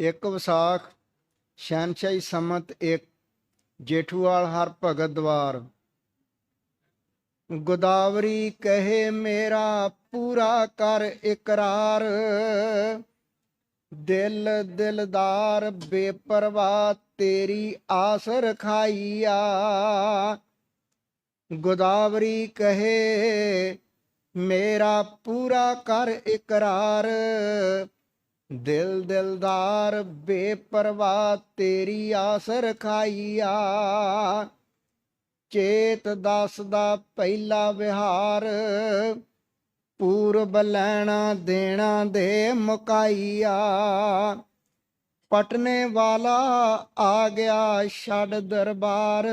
ਇੱਕ ਵਿਸਾਖ ਸ਼ੈਨਸ਼ਾਹੀ ਸਮਤ ਇੱਕ ਜੇਠੂਵਾਲ ਹਰ ਭਗਤ ਦਵਾਰ ਗੋਦਾਵਰੀ ਕਹੇ ਮੇਰਾ ਪੂਰਾ ਕਰ ਇਕਰਾਰ ਦਿਲ ਦਿਲਦਾਰ ਬੇਪਰਵਾਹ ਤੇਰੀ ਆਸ ਰਖਾਈਆ ਗੋਦਾਵਰੀ ਕਹੇ ਮੇਰਾ ਪੂਰਾ ਕਰ ਇਕਰਾਰ ਦਿਲ ਦਿਲਦਾਰ, ਬੇਪਰਵਾਹ, ਤੇਰੀ ਆਸ ਰਖਾਈਆ ਚੇਤ ਦਸ ਦਾ ਪਹਿਲਾ ਵਿਹਾਰ, ਪੂਰਬ ਲੈਣਾ ਦੇਣਾ ਦੇ ਮੁਕਾਈਆ। ਪਟਨੇ ਵਾਲਾ ਆ ਗਿਆ ਛੱਡ ਦਰਬਾਰ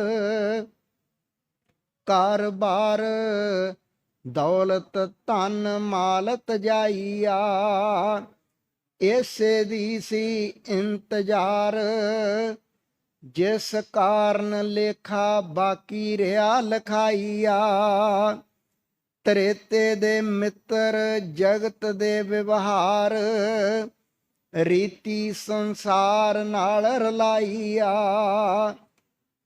ਘਰ-ਬਾਰ ਦੌਲਤ ਧਨ ਮਾਲਤ ਜਾਈਆ। ਇਸੇ ਦੀ ਸੀ ਇੰਤਜ਼ਾਰ, ਜਿਸ ਕਾਰਨ ਲੇਖਾ ਬਾਕੀ ਰਿਹਾ ਲਖਾਈਆ। ਤ੍ਰੇਤੇ ਦੇ ਮਿੱਤਰ, ਜਗਤ ਦੇ ਵਿਵਹਾਰ, ਰੀਤੀ ਸੰਸਾਰ ਨਾਲ ਰਲਾਈਆ।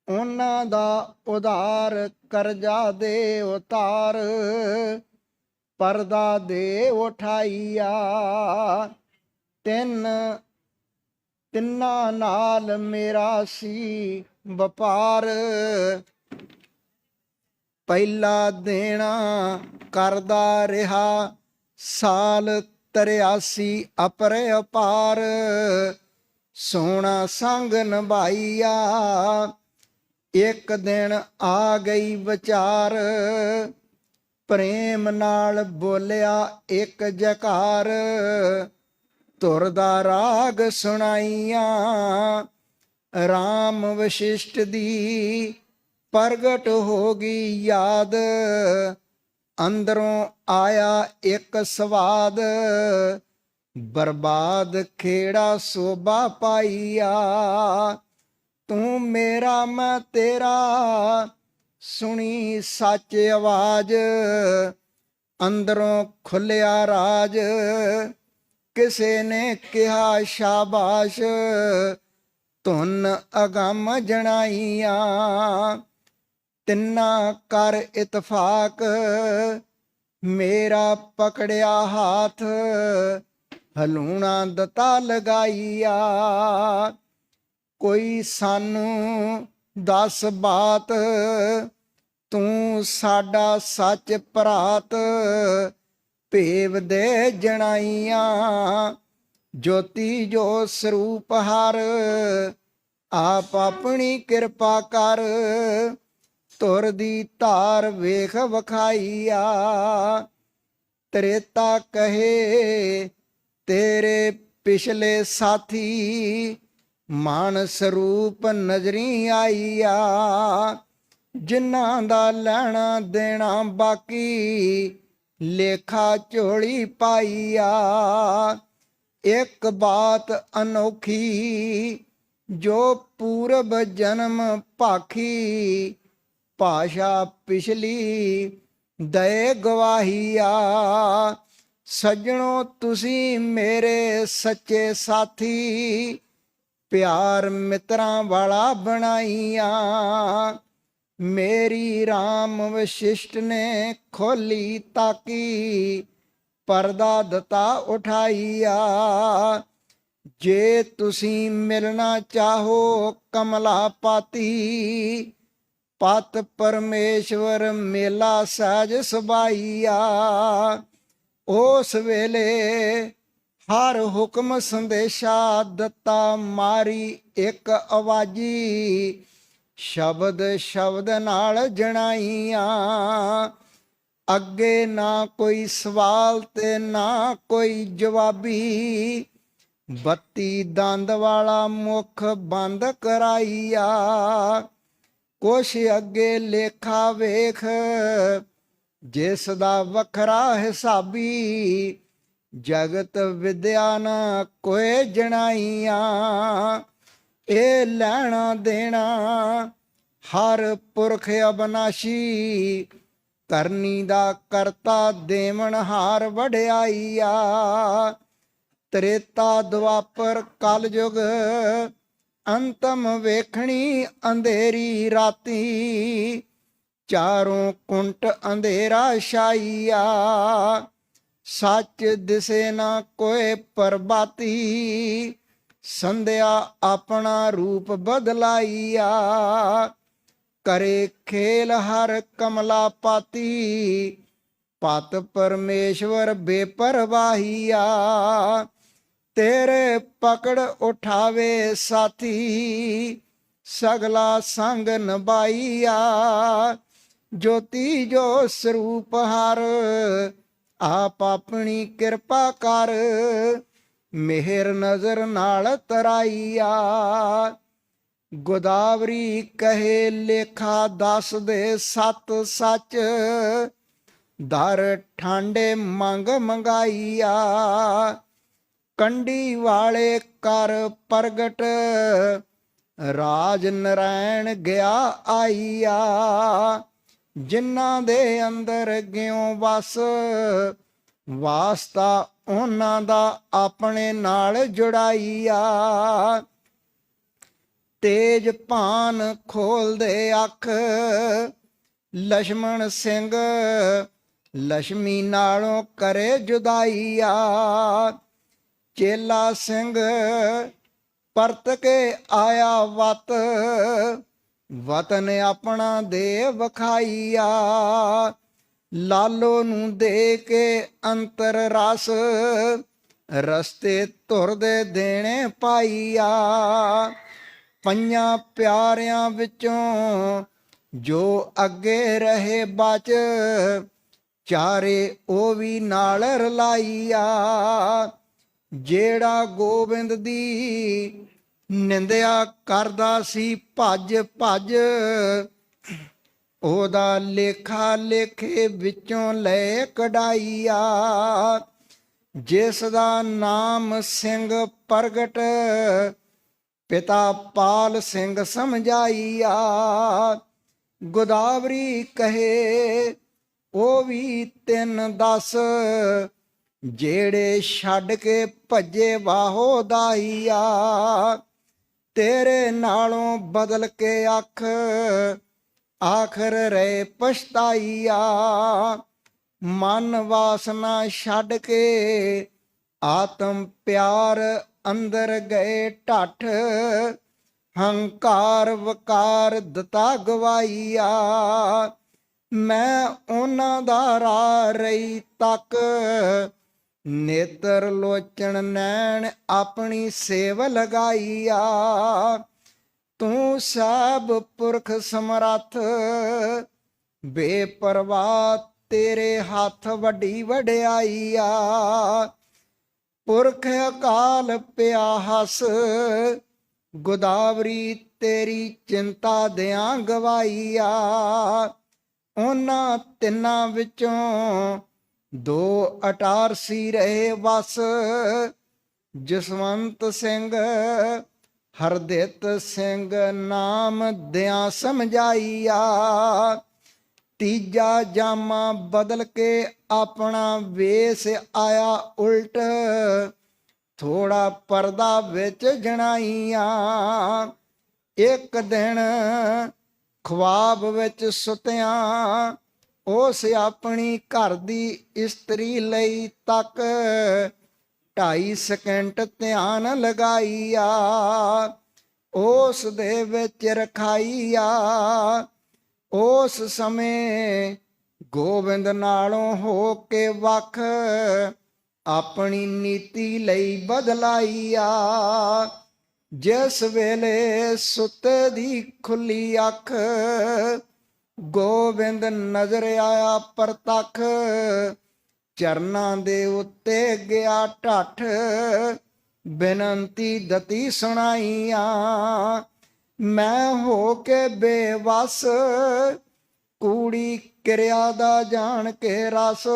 ਉਹਨਾਂ ਦਾ ਉਧਾਰ ਕਰਜ਼ਾ ਦੇ ਉਤਾਰ, ਪਰਦਾ ਦੇ ਉਠਾਈਆ। ਤਿੰਨ, ਤਿੰਨਾਂ ਨਾਲ ਮੇਰਾ ਸੀ ਵਪਾਰ। ਪਹਿਲਾ ਦੇਣਾ ਕਰਦਾ ਰਿਹਾ, ਸਾਲ 83 ਅਪਰੇ ਅਪਾਰ। ਸੋਨਾ ਸੰਗ ਨਿਭਾਈਆ, ਇੱਕ ਦਿਨ ਆ ਗਈ ਵਿਚਾਰ। ਪ੍ਰੇਮ ਨਾਲ ਬੋਲਿਆ ਇੱਕ ਜਕਾਰ। ਧੁਰ ਦਾ ਰਾਗ ਸੁਣਾਈਆਂ। RAM ਵਸ਼ਿਸ਼ਟ ਦੀ ਪ੍ਰਗਟ ਹੋ ਗਈ ਯਾਦ। ਅੰਦਰੋਂ ਆਇਆ ਇੱਕ ਸਵਾਦ। ਬਰਬਾਦ ਖੇੜਾ ਸੋਭਾ ਪਾਈਆ। ਤੂੰ ਮੇਰਾ, ਮੈਂ ਤੇਰਾ ਸੁਣੀ ਸੱਚ ਆਵਾਜ਼। ਅੰਦਰੋਂ ਖੁੱਲਿਆ ਰਾਜ। ਕਿਸੇ ਨੇ ਕਿਹਾ, ਸ਼ਾਬਾਸ਼, ਧੁਨ ਅਗੰਮ ਜਣਾਈਆਂ, ਤਿੰਨਾ ਕਰ ਇਤਫਾਕ, ਮੇਰਾ ਪਕੜਿਆ ਹਾਥ, ਹਲੂਣਾ ਦਤਾ ਲਗਾਈਆ। ਕੋਈ ਸਾਨੂੰ ਦੱਸ ਬਾਤ, ਤੂੰ ਸਾਡਾ ਸੱਚ ਭਰਾਤ ਭੇਵ ਦੇ ਜਣਾਈਆਂ, ਜੋਤੀ ਜੋ ਸਰੂਪ ਹਰ, ਆਪ ਆਪਣੀ ਕਿਰਪਾ ਕਰ, ਤੁਰ ਦੀ ਧਾਰ ਵੇਖ ਵਖਾਈਆ। ਤ੍ਰੇਤਾ ਕਹੇ, ਤੇਰੇ ਪਿਛਲੇ ਸਾਥੀ ਮਾਨ ਸਰੂਪ ਨਜ਼ਰੀ ਆਈਆ। ਜਿਨ੍ਹਾਂ ਦਾ ਲੈਣਾ ਦੇਣਾ ਬਾਕੀ ਲੇਖਾ ਝੋਲੀ ਪਾਈਆ। ਇੱਕ ਬਾਤ ਅਨੋਖੀ, ਜੋ ਪੂਰਬ ਜਨਮ ਭਾਖੀ। ਭਾਸ਼ਾ ਪਿਛਲੀ ਦਏ ਗਵਾਹੀਆ। ਸੱਜਣੋ, ਤੁਸੀਂ ਮੇਰੇ ਸੱਚੇ ਸਾਥੀ, ਪਿਆਰ ਮਿੱਤਰਾਂ ਵਾਲਾ ਬਣਾਈਆਂ। ਮੇਰੀ RAM ਵਸ਼ਿਸ਼ਟ ਨੇ ਖੋਲੀ ਤਾਕੀ, ਪਰਦਾ ਦਤਾ ਉਠਾਈਆ। ਜੇ ਤੁਸੀਂ ਮਿਲਣਾ ਚਾਹੋ ਕਮਲਾ ਪਾਤੀ ਪਤ ਪਰਮੇਸ਼ਵਰ ਮੇਲਾ ਸਹਿਜ ਸੁਭਾਈਆ। ਉਸ ਵੇਲੇ ਹਰ ਹੁਕਮ ਸੰਦੇਸ਼ਾ ਦਿੱਤਾ ਮਾਰੀ ਇੱਕ ਆਵਾਜੀ ਸ਼ਬਦ ਸ਼ਬਦ ਨਾਲ ਜਣਾਈਆਂ। ਅੱਗੇ ਨਾ ਕੋਈ ਸਵਾਲ ਤੇ ਨਾ ਕੋਈ ਜਵਾਬੀ। ਬੱਤੀ ਦੰਦ ਵਾਲਾ ਮੁਖ ਬੰਦ ਕਰਾਈਆ। ਕੁਛ ਅੱਗੇ ਲੇਖਾ ਵੇਖ, ਜਿਸ ਦਾ ਵੱਖਰਾ ਹਿਸਾਬੀ। ਜਗਤ ਵਿਦਿਆ ਨਾ ਕੋਏ ਜਣਾਈਆਂ। ਇਹ ਲੈਣਾ ਦੇਣਾ, ਹਰ ਪੁਰਖ ਅਬਨਾਸ਼ੀ ਕਰਨੀ ਦਾ ਕਰਤਾ ਦੇਵਨ ਹਾਰ ਵਡਿਆਈਆ। ਤ੍ਰੇਤਾ ਦੁਆਪਰ ਕਲਯੁਗ, ਅੰਤਮ ਵੇਖਣੀ ਅੰਧੇਰੀ ਰਾਤੀ। ਚਾਰੋਂ ਕੁੰਟ ਅੰਧੇਰਾ ਛਾਈਆ, ਸੱਚ ਦਿਸੇ ਨਾ ਕੋਏ ਪਰਬਾਤੀ। ਸੰਧਿਆ ਆਪਣਾ ਰੂਪ ਬਦਲਾਈਆ। ਕਰੇ ਖੇਲ ਹਰ ਕਮਲਾ ਪਾਤੀ, ਪਤ ਪਰਮੇਸ਼ਵਰ ਬੇਪਰਵਾਹੀਆ। ਤੇਰੇ ਪਕੜ ਉਠਾਵੇ ਸਾਥੀ, ਸਗਲਾ ਸੰਗ ਨਬਾਈਆ ਜੋਤੀ ਜੋ ਸਰੂਪ ਹਰ, ਆਪ ਆਪਣੀ ਕਿਰਪਾ ਕਰ ਮਿਹਰ ਨਜ਼ਰ ਨਾਲ ਤਰਾਈਆ। ਗੋਦਾਵਰੀ ਕਹੇ, ਲੇਖਾ ਦੱਸ ਦੇ ਸਤ ਸੱਚ। ਦਰ ਠਾਂਡੇ ਮੰਗ ਮੰਗਾਈਆ। ਕੰਢੀ ਵਾਲੇ ਕਰ ਪ੍ਰਗਟ। ਰਾਜ ਨਰੈਣ ਗਿਆ ਆਈਆ। ਜਿਨ੍ਹਾਂ ਦੇ ਅੰਦਰ ਗਿਉ ਵਸ, ਵਾਸਤਾ ਉਹਨਾਂ ਦਾ ਆਪਣੇ ਨਾਲ ਜੁੜਾਈਆ ਤੇਜ ਭਾਨ ਖੋਲਦੇ ਅੱਖ ਲక్ష్మణ ਸਿੰਘ ਲక్ష్ਮੀ ਨਾਲੋਂ ਕਰੇ ਜੁਦਾਈਆ ਚੇਲਾ ਸਿੰਘ ਪਰਤ ਕੇ ਆਇਆ ਵਤ, ਵਤਨ ਆਪਣਾ ਦੇ ਵਖਾਈਆ ਲਾਲੋ ਨੂੰ ਦੇ ਕੇ ਅੰਤਰ ਰਸ, ਰਸਤੇ ਤੁਰਦੇ ਦੇਣੇ ਪਾਈਆ। ਪੰਜਾਂ ਪਿਆਰਿਆਂ ਵਿੱਚੋਂ ਜੋ ਅੱਗੇ ਰਹੇ ਬਚ, ਚਾਰੇ ਉਹ ਵੀ ਨਾਲ ਰਲਾਈਆ। ਜਿਹੜਾ ਗੋਬਿੰਦ ਦੀ ਨਿੰਦਿਆ ਕਰਦਾ ਸੀ ਭੱਜ ਭੱਜ ਉਹਦਾ ਲੇਖਾ ਲੇਖੇ ਵਿੱਚੋਂ ਲੈ ਕਢਾਈਆ। ਜਿਸ ਦਾ ਨਾਮ ਸਿੰਘ ਪ੍ਰਗਟ, ਪਿਤਾ ਪਾਲ ਸਿੰਘ ਸਮਝਾਈਆ। ਗੋਦਾਵਰੀ ਕਹੇ, ਉਹ ਵੀ ਤਿੰਨ ਦਸ, ਜਿਹੜੇ ਛੱਡ ਕੇ ਭੱਜੇ ਵਾਹੋ ਦਾਈਆ। ਤੇਰੇ ਨਾਲੋਂ ਬਦਲ ਕੇ ਅੱਖ ਆਖਰ ਰੇ ਪਛਤਾਈਆ। ਮਨ ਵਾਸਨਾ ਛੱਡ ਕੇ ਆਤਮ ਪਿਆਰ ਅੰਦਰ ਗਏ ਢੱਠ। ਹੰਕਾਰ ਵਕਾਰ ਦਤਾ ਗਵਾਈਆ। ਮੈਂ ਉਹਨਾਂ ਦਾ ਰਾ ਰਹੀ ਤੱਕ। ਨੇਤਰ ਲੋਚਣ ਨੈਣ ਆਪਣੀ ਸੇਵ ਲਗਾਈਆ। ਤੂੰ ਸਭ ਪੁਰਖ ਸਮਰੱਥ, ਬੇਪਰਵਾਹ ਤੇਰੇ ਹੱਥ ਵੱਡੀ ਵਡਿਆਈ ਆ ਪੁਰਖ ਅਕਾਲ ਪਿਆ ਹਸ, ਗੋਦਾਵਰੀ ਤੇਰੀ ਚਿੰਤਾ ਦਿਆਂ ਗਵਾਈ ਆ ਉਹਨਾਂ ਤਿੰਨਾਂ ਵਿੱਚੋਂ ਦੋ ਅਟਾਰ ਸੀ ਰਹੇ ਵਸ, ਜਸਵੰਤ ਸਿੰਘ ਹਰਦਿਤ ਸਿੰਘ ਨਾਮ ਦਿਆਂ ਸਮਝਾਈਆ, ਤੀਜਾ ਜਾਮਾ ਬਦਲ ਕੇ ਆਪਣਾ ਵੇਸ ਆਇਆ ਉਲਟ, ਥੋੜਾ ਪਰਦਾ ਵਿੱਚ ਜਣਾਈਆਂ। ਇੱਕ ਦਿਨ ਖਵਾਬ ਵਿੱਚ ਸੁਤਿਆਂ, ਉਸ ਆਪਣੀ ਘਰ ਦੀ ਇਸਤਰੀ ਲਈ ਤੱਕ ਢਾਈ ਸਕਿੰਟ ਧਿਆਨ ਲਗਾਈਆ, ਉਸ ਦੇ ਵਿੱਚ ਰਖਾਈਆ। ਉਸ ਸਮੇਂ ਗੋਬਿੰਦ ਨਾਲੋਂ ਹੋ ਕੇ ਵੱਖ ਆਪਣੀ ਨੀਤੀ ਲਈ ਬਦਲਾਈਆ। ਜਿਸ ਵੇਲੇ ਸੁੱਤੇ ਦੀ ਖੁੱਲੀ ਅੱਖ ਗੋਬਿੰਦ ਨਜ਼ਰ ਆਇਆ ਪ੍ਰਤੱਖ ਚਰਨਾਂ ਦੇ ਉੱਤੇ ਗਿਆ ਢੱਠ, ਬੇਨੰਤੀ ਦਤੀ ਸੁਣਾਈਆਂ। ਮੈਂ ਹੋ ਕੇ ਬੇਵਸ, ਕੂੜੀ ਕਿਰਿਆ ਦਾ ਜਾਣ ਕੇ ਰਸ।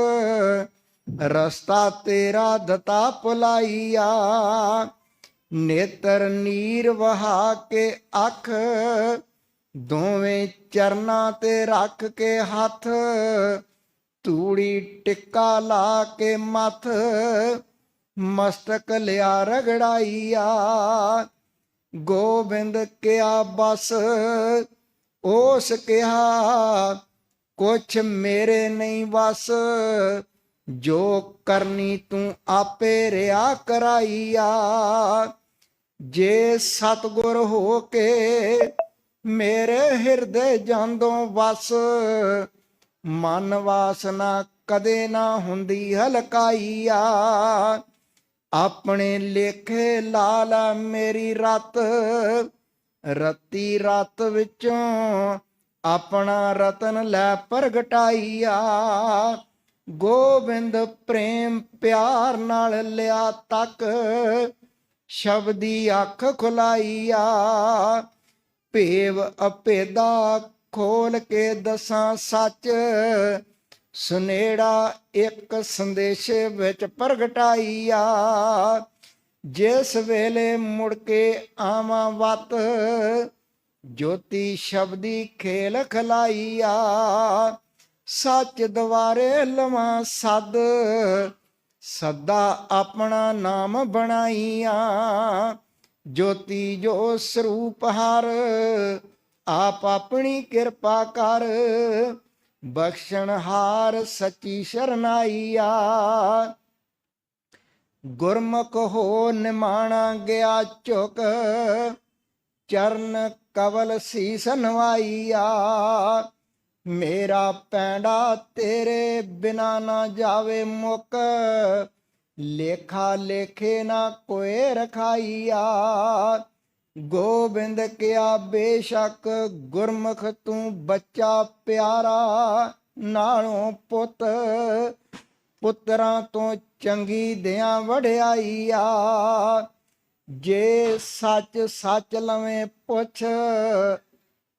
ਰਸਤਾ ਤੇਰਾ ਦਤਾ ਪੁਲਾਈਆ ਨੇਤਰ ਨੀਰ ਵਹਾ ਕੇ ਅੱਖ, ਦੋਵੇਂ ਚਰਨਾਂ ਤੇ ਰੱਖ ਕੇ ਹੱਥ। ਤੂੜੀ ਟਿੱਕਾ ਲਾ ਕੇ ਮੱਥ, ਮਸਤਕ ਲਿਆ ਰਗੜਾਈਆ। ਗੋਬਿੰਦ ਕਿਆ ਬਸ ਉਸ ਕਿਹਾ, ਕੁਛ ਮੇਰੇ ਨਹੀਂ ਵਸ, ਜੋ ਕਰਨੀ ਤੂੰ ਆਪੇ ਰਿਆ ਕਰਾਈਆ। ਜੇ ਸਤਗੁਰ ਹੋ ਕੇ ਮੇਰੇ ਹਿਰਦੇ ਜਾਂਦੋਂ ਵਸ ਮਨ ਵਾਸਨਾ ਕਦੇ ਨਾ ਹੁੰਦੀ ਹਲਕਾਈਆ। ਆਪਣੇ ਲੇਖੇ ਲਾਲ ਮੇਰੀ ਰਤ। ਰਤੀ ਰਤ ਵਿੱਚੋਂ ਆਪਣਾ ਰਤਨ ਲੈ ਪ੍ਰਗਟਾਈਆ। ਗੋਬਿੰਦ ਪ੍ਰੇਮ ਪਿਆਰ ਨਾਲ ਲਿਆ ਤੱਕ। ਸ਼ਬਦੀ ਅੱਖ ਖੁਲਾਈਆ। ਭੇਵ ਅਪੇਦਾ ਖੋਲ ਕੇ ਦਸਾਂ ਸੱਚ। ਸੁਨੇੜਾ ਇੱਕ ਸੰਦੇਸ਼ੇ ਵਿੱਚ ਪ੍ਰਗਟਾਈਆ। ਜਿਸ ਵੇਲੇ ਮੁੜ ਕੇ ਆਵਾਂ ਵਤ, ਜੋਤੀ ਸ਼ਬਦੀ ਖੇਲ ਖਲਾਈਆ। ਸੱਚ ਦਵਾਰੇ ਲਵਾਂ ਸਦ, ਸਦਾ ਆਪਣਾ ਨਾਮ ਬਣਾਈਆਂ। ਜੋਤੀ ਜੋ ਸਰੂਪ ਹਰ ਆਪ ਆਪਣੀ ਕਿਰਪਾ ਕਰ। ਬਖਸ਼ਣ ਹਾਰ ਸੱਚੀ ਸ਼ਰਨਾਈਆ। ਗੁਰਮੁਖ ਹੋ ਨਿਮਾਣਾ ਗਿਆ ਝੁਕ। ਚਰਨ ਕਵਲ ਸੀਸ ਨਵਾਈਆ। ਮੇਰਾ ਪੈਂਡਾ ਤੇਰੇ ਬਿਨਾ ਨਾ ਜਾਵੇ ਮੁਕ। ਲੇਖਾ ਲੇਖੇ ਨਾ ਕੋਏ ਰਖਾਈਆ। ਗੋਬਿੰਦ ਕਿਆ ਬੇਸ਼ੱਕ ਗੁਰਮੁਖ ਤੂੰ ਬੱਚਾ ਪਿਆਰਾ, ਨਾਲੋਂ ਪੁੱਤ, ਪੁੱਤਰਾਂ ਤੋਂ ਚੰਗੀ ਦਿਆਂ ਵੜਿਆਈ ਆ ਜੇ ਸੱਚ ਸੱਚ ਲਵੇਂ ਪੁੱਛ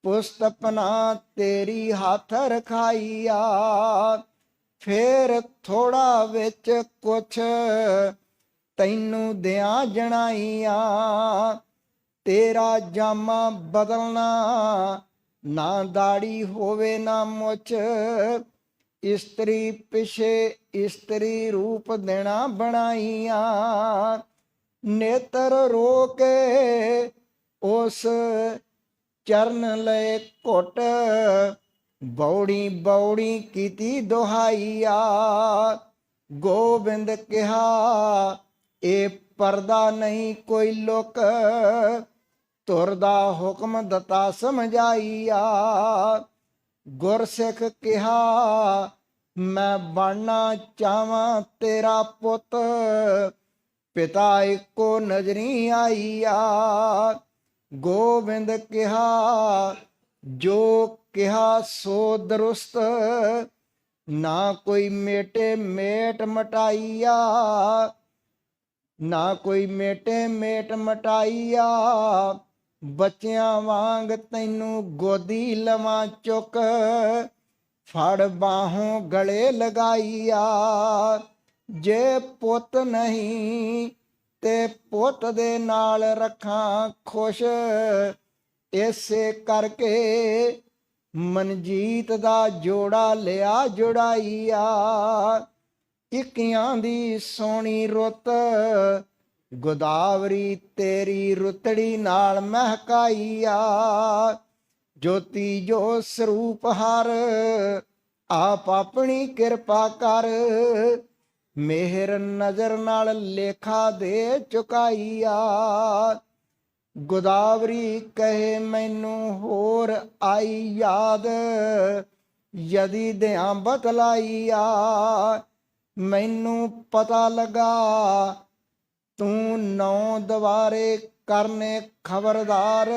ਪੁਸਤਪਨਾ ਤੇਰੀ ਹੱਥ ਰਖਾਈ ਆ ਫੇਰ ਥੋੜਾ ਵਿੱਚ ਕੁਛ ਤੈਨੂੰ ਦਿਆਂ ਜਣਾਈਆਂ। ਤੇਰਾ ਜਾਮਾ ਬਦਲਣਾ, ਨਾ ਦਾੜੀ ਹੋਵੇ ਨਾ ਮੁੱਛ। ਇਸਤਰੀ ਪਿਛੇ ਇਸਤਰੀ ਰੂਪ ਦੇਣਾ ਬਣਾਈਆਂ। ਨੇਤਰ ਰੋਕੇ, ਉਸ ਚਰਨ ਲਏ ਘੁੱਟ। ਬੌੜੀ ਬੌੜੀ ਕੀਤੀ ਦੁਹਾਈਆ। ਗੋਬਿੰਦ ਕਿਹਾ, ਇਹ ਪਰਦਾ ਨਹੀਂ ਕੋਈ ਲੁਕ। ਤੁਰ ਦਾ ਹੁਕਮ ਦਿੱਤਾ ਸਮਝਾਈਆ ਗੁਰਸਿੱਖ ਕਿਹਾ, ਮੈਂ ਬਣਨਾ ਚਾਹਾਂ ਤੇਰਾ ਪੁੱਤ, ਪਿਤਾ ਇੱਕੋ ਨਜ਼ਰੀ ਆਈਆ। ਗੋਬਿੰਦ ਕਿਹਾ, ਜੋ ਕਿਹਾ ਸੋ ਦਰੁਸਤ, ਨਾ ਕੋਈ ਮੇਟੇ ਮੇਟ ਮਟਾਈਆ, ਨਾ ਕੋਈ ਮੇਟੇ ਮੇਟ ਮਟਾਈਆ। ਬੱਚਿਆਂ ਵਾਂਗ ਤੈਨੂੰ ਗੋਦੀ ਲਵਾਂ ਚੁੱਕ। ਫੜ ਬਾਹੋਂ ਗਲੇ ਲਗਾਈਆ। ਜੇ ਪੁੱਤ ਨਹੀਂ ਤੇ ਪੁੱਤ ਦੇ ਨਾਲ ਰੱਖਾਂ ਖੁਸ਼। ਇਸੇ ਕਰਕੇ ਮਨਜੀਤ ਦਾ ਜੋੜਾ ਲਿਆ ਜੁੜਾਈਆ। ਇਕਿਆਂ ਦੀ ਸੋਹਣੀ ਰੁੱਤ ਗੋਦਾਵਰੀ ਤੇਰੀ ਰੁਤੜੀ ਨਾਲ ਮਹਿਕਾਈਆ। ਜੋਤੀ ਜੋ ਸਰੂਪ ਹਰ, ਆਪ ਆਪਣੀ ਕਿਰਪਾ ਕਰ। ਮਿਹਰ ਨਜ਼ਰ ਨਾਲ ਲੇਖਾ ਦੇ ਚੁਕਾਈਆ। ਗੋਦਾਵਰੀ ਕਹੇ, ਮੈਨੂੰ ਹੋਰ ਆਈ ਯਾਦ, ਯਦੀ ਦਿਆਂ ਬਤਲਾਈਆ। ਮੈਨੂੰ ਪਤਾ ਲਗਾ ਤੂੰ ਨੌ ਦਵਾਰੇ ਕਰਨੇ ਖਬਰਦਾਰ।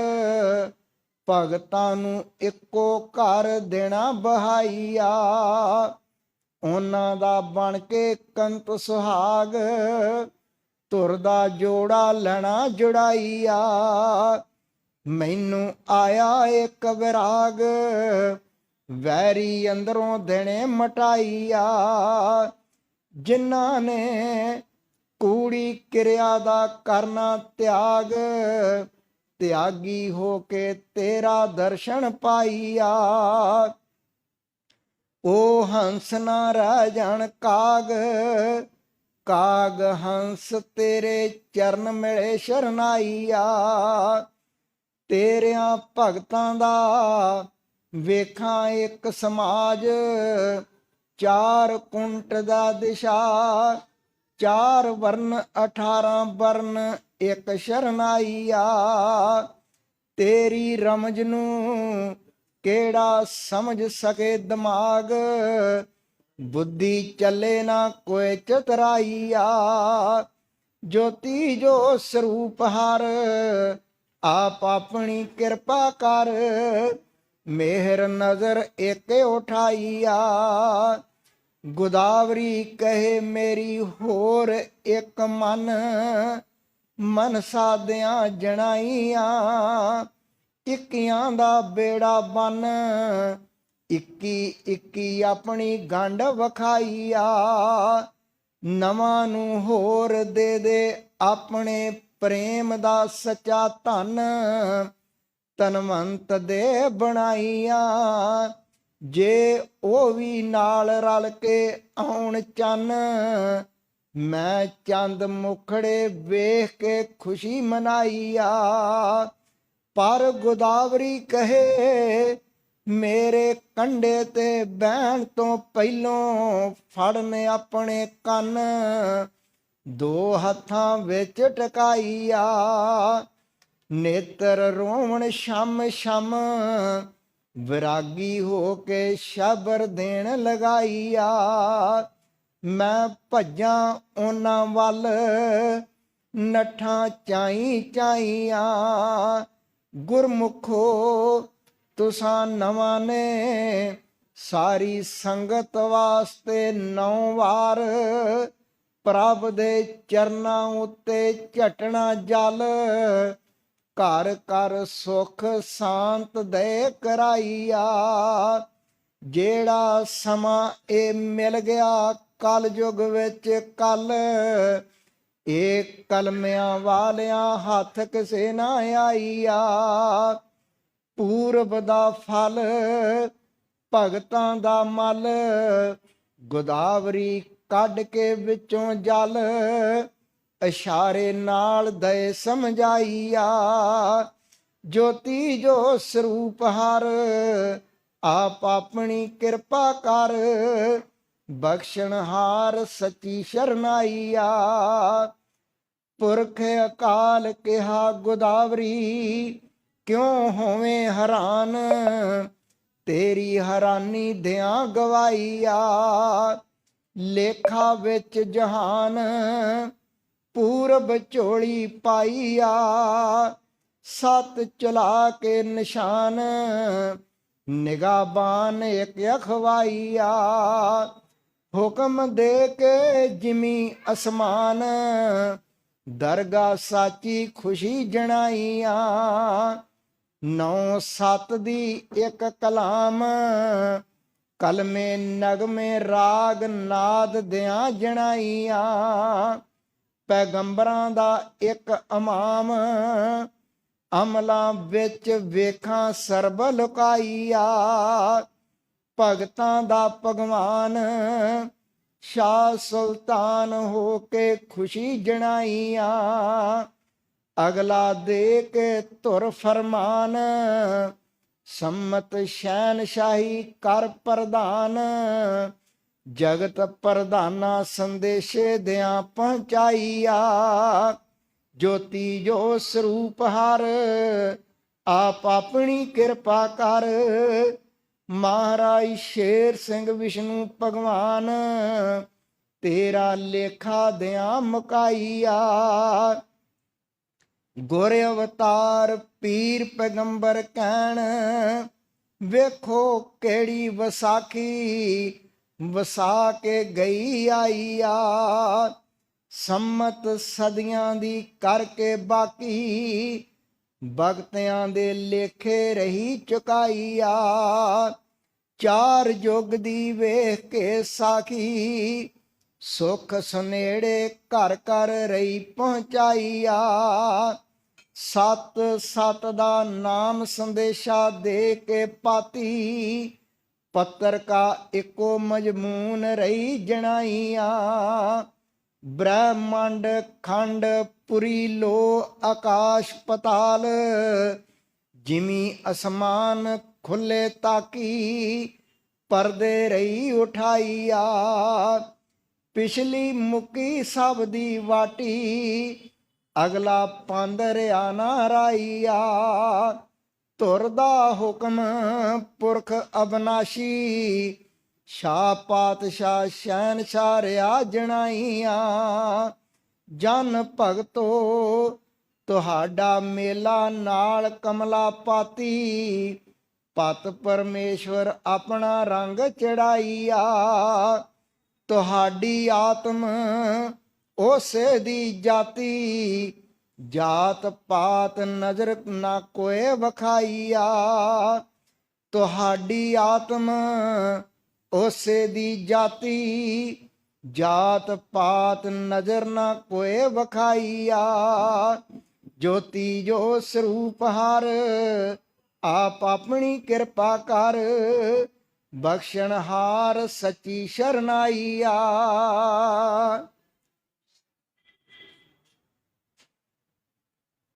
ਭਗਤਾਂ ਨੂੰ ਇੱਕੋ ਘਰ ਦੇਣਾ ਬਹਾਈਆ। ਉਹਨਾਂ ਦਾ ਬਣ ਕੇ ਕੰਤ ਸੁਹਾਗ। ਤੁਰ ਦਾ ਜੋੜਾ ਲੈਣਾ ਜੁੜਾਈਆ। ਮੈਨੂੰ ਆਇਆ ਇੱਕ ਵਿਰਾਗ। ਵੈਰੀ ਅੰਦਰੋਂ ਦੇਣੇ ਮਟਾਈਆ। ਜਿਨ੍ਹਾਂ ਨੇ ਕੂੜੀ ਕਿਰਿਆ ਦਾ ਕਰਨਾ ਤਿਆਗ, ਤਿਆਗੀ ਹੋ ਕੇ ਤੇਰਾ ਦਰਸ਼ਨ ਪਾਈਆ। ਉਹ ਹੰਸ ਨਾ ਰਹਿ ਜਾਣ ਕਾਗ ਕਾਗ ਹੰਸ ਤੇਰੇ ਚਰਨ ਮਿਲੇ ਸ਼ਰਨਾਈਆ। ਤੇਰਿਆਂ ਭਗਤਾਂ ਦਾ ਵੇਖਾਂ ਇੱਕ ਸਮਾਜ, ਚਾਰ ਕੁੰਟ ਦਾ ਦਿਸ਼ਾ। ਚਾਰ ਵਰਨ 18 ਵਰਨ, ਇੱਕ ਸ਼ਰਨਾਈਆ ਤੇਰੀ ਰਮਜ ਨੂੰ ਕਿਹੜਾ ਸਮਝ ਸਕੇ ਦਿਮਾਗ? ਬੁੱਧੀ ਚੱਲੇ ਨਾ ਕੋਈ ਚਤਰਾਈਆ। ਜੋਤੀ ਜੋ ਸਰੂਪ ਹਰ, ਆਪ ਆਪਣੀ ਕਿਰਪਾ ਕਰ। ਮਿਹਰ ਨਜ਼ਰ ਇੱਕ ਉਠਾਈਆ। ਗੋਦਾਵਰੀ ਕਹੇ ਮੇਰੀ ਹੋਰ ਇੱਕ ਮਨ ਮਨ ਸਾਧਿਆਂ ਜਣਾਈਆਂ, ਇੱਕੀਆਂ ਦਾ ਬੇੜਾ ਬਨ, ਇੱਕੀ ਇੱਕੀ ਆਪਣੀ ਗੰਢ ਵਖਾਈਆ। ਨਵਾਂ ਨੂੰ ਹੋਰ ਦੇ ਦੇ ਆਪਣੇ ਪ੍ਰੇਮ ਦਾ ਸੱਚਾ ਧਨ ਤਨਵੰਤ ਦੇ ਬਣਾਈਆਂ। ਜੇ ਉਹ ਵੀ ਨਾਲ ਰਲ ਕੇ ਆਉਣ ਚੰਨ, ਮੈਂ ਚੰਦ ਮੁਖੜੇ ਵੇਖ ਕੇ ਖੁਸ਼ੀ ਮਨਾਈ ਆ। ਪਰ ਗੋਦਾਵਰੀ ਕਹੇ, ਮੇਰੇ ਕੰਡੇ ਤੇ ਬਹਿਣ ਤੋਂ ਪਹਿਲੋਂ ਫੜਨ ਆਪਣੇ ਕੰਨ। ਦੋ ਹੱਥਾਂ ਵਿੱਚ ਟਕਾਈਆ ਨੇਤਰ ਰੋਵਣ ਸ਼ਮ ਸ਼ਮ ਵਿਰਾਗੀ ਹੋ ਕੇ ਸ਼ਬਰ ਦੇਣ ਲਗਾਈਆ। ਮੈਂ ਭੱਜਾਂ ਉਹਨਾਂ ਵੱਲ, ਨਠਾਂ ਚਾਈ ਚਾਈਆਂ। ਗੁਰਮੁਖੋ, ਤੁਸਾਂ ਨਵਾਂ ਨੇ, ਸਾਰੀ ਸੰਗਤ ਵਾਸਤੇ ਨੌ ਵਾਰ। ਪ੍ਰਭ ਦੇ ਚਰਨਾਂ ਉੱਤੇ ਝਟਣਾ ਜਲ ਘਰ ਘਰ ਸੁਖ ਸ਼ਾਂਤ ਦੇ ਕਰਾਈਆ। ਜਿਹੜਾ ਸਮਾਂ ਇਹ ਮਿਲ ਗਿਆ, ਕਲ ਯੁਗ ਵਿੱਚ ਕਲ। ਇਹ ਕਲਮਿਆਂ ਵਾਲਿਆਂ ਹੱਥ ਕਿਸੇ ਨਾ ਆਈਆ। ਪੂਰਬ ਦਾ ਫਲ, ਭਗਤਾਂ ਦਾ ਮਲ। ਗੋਦਾਵਰੀ ਕੱਢ ਕੇ ਵਿੱਚੋਂ ਜਲ। ਇਸ਼ਾਰੇ ਨਾਲ ਦਏ ਸਮਝਾਈਆ। ਜੋਤੀ ਜੋ ਸਰੂਪ ਹਰ, ਆਪ ਆਪਣੀ ਕਿਰਪਾ ਕਰ। ਬਖਸ਼ਣਹਾਰ ਸੱਚੀ ਸ਼ਰਨਾਈਆ। ਪੁਰਖ ਅਕਾਲ ਕਿਹਾ, ਗੋਦਾਵਰੀ, ਕਿਉਂ ਹੋਵੇਂ ਹੈਰਾਨ? ਤੇਰੀ ਹੈਰਾਨੀ ਦਿਆਂ ਗਵਾਈਆ। ਲੇਖਾ ਵਿੱਚ ਜਹਾਨ ਪੂਰਬ ਝੋਲੀ ਪਾਈਆ ਸਤ ਚਲਾ ਕੇ ਨਿਸ਼ਾਨ, ਨਿਗਾਬਾਨ ਇੱਕ ਅਖਵਾਈਆ ਹੁਕਮ ਦੇ ਕੇ ਜਿਮੀ ਅਸਮਾਨ, ਦਰਗਾ ਸਾਚੀ ਖੁਸ਼ੀ ਜਣਾਈਆਂ। ਨੌ ਸੱਤ ਦੀ ਇੱਕ ਕਲਾਮ, ਕਲਮੇ ਨਗਮੇ ਰਾਗ ਨਾਦ ਦਿਆਂ ਜਣਾਈਆਂ। ਪੈਗੰਬਰਾਂ ਦਾ ਇੱਕ ਇਮਾਮ। ਅਮਲਾਂ ਵਿੱਚ ਵੇਖਾਂ ਸਰਬ ਲੁਕਾਈਆ। ਭਗਤਾਂ ਦਾ ਭਗਵਾਨ, ਸ਼ਾਹ ਸੁਲਤਾਨ ਹੋ ਕੇ ਖੁਸ਼ੀ ਜਣਾਈਆਂ। ਅਗਲਾ ਦੇ ਕੇ ਧੁਰ ਫਰਮਾਨ, ਸੰਮਤ ਸ਼ੈਨ ਸ਼ਾਹੀ ਕਰ ਪ੍ਰਧਾਨ ਜਗਤ ਪ੍ਰਧਾਨਾ ਸੰਦੇਸ਼ੇ ਦਿਆਂ ਪਹੁੰਚਾਈਆ। ਜੋਤੀ ਜੋ ਸਰੂਪ ਹਰ, ਆਪ ਆਪਣੀ ਕਿਰਪਾ ਕਰ। ਮਹਾਰਾਜ ਸ਼ੇਰ ਸਿੰਘ ਵਿਸ਼ਨੂੰ ਭਗਵਾਨ, ਤੇਰਾ ਲੇਖਾ ਦਿਆਂ ਮੁਕਾਈਆ। ਗੁਰ ਅਵਤਾਰ ਪੀਰ ਪੈਗੰਬਰ ਕਹਿਣ, ਵੇਖੋ ਕਿਹੜੀ ਵਿਸਾਖੀ ਵਸਾ ਕੇ ਗਈ ਆਈ ਆ ਸੰਮਤ ਸਦੀਆਂ ਦੀ ਕਰਕੇ ਬਾਕੀ, ਭਗਤਿਆਂ ਦੇ ਲੇਖੇ ਰਹੀ ਚੁਕਾਈਆ ਚਾਰ ਯੁੱਗ ਦੀ ਵੇਖ ਕੇ ਸਾਖੀ, ਸੁਖ ਸੁਨੇੜੇ ਘਰ ਘਰ ਰਹੀ ਪਹੁੰਚਾਈਆ ਸਤ ਸਤ ਦਾ ਨਾਮ ਸੰਦੇਸ਼ਾ ਦੇ ਕੇ ਪਾਤੀ ਪੱਤਰ ਕਾ ਇੱਕੋ ਮਜਮੂਨ ਰਹੀ ਜਣਾਈਆਂ। ਬ੍ਰਹਮੰਡ ਖੰਡ ਪੁਰੀ ਲੋ ਆਕਾਸ਼ ਪਤਾਲ। ਜਿਮੀ ਅਸਮਾਨ ਖੁੱਲੇ ਤਾਕੀ, ਪਰਦੇ ਰਹੀ ਉਠਾਈਆ। ਪਿਛਲੀ ਮੁਕੀ ਸਭ ਦੀ ਵਾਟੀ, ਅਗਲਾ ਪੰਦਰਿਆ ਨਾ ਰਾਈਆ। ਧੁਰ ਦਾ ਹੁਕਮ ਪੁਰਖ ਅਬਨਾਸ਼ੀ ਸ਼ਾ ਪਾਤਸ਼ਾਹ ਸ਼ਹਿਨਸ਼ਾਹ ਰਿਆ ਜਣਾਈਆਂ। ਜਨ ਭਗਤੋ, ਤੁਹਾਡਾ ਮੇਲਾ ਨਾਲ ਕਮਲਾ ਪਾਤੀ। ਪਤ ਪਰਮੇਸ਼ਵਰ ਆਪਣਾ ਰੰਗ ਚੜਾਈਆ। ਤੁਹਾਡੀ ਆਤਮ ਉਸੇ ਦੀ ਜਾਤੀ। ਜਾਤ ਪਾਤ ਨਜ਼ਰ ਨਾ ਕੋਏ ਵਖਾਈਆ। ਤੁਹਾਡੀ ਆਤਮ ਉਸੇ ਦੀ ਜਾਤੀ। ਜਾਤ ਪਾਤ ਨਜ਼ਰ ਨਾ ਕੋਏ ਵਖਾਈਆ। ਜੋਤੀ ਜੋ ਸਰੂਪ ਹਰ ਆਪ ਆਪਣੀ ਕਿਰਪਾ ਕਰ। ਬਖਸ਼ਣਹਾਰ ਸੱਚੀ ਸ਼ਰਨਾਈਆ।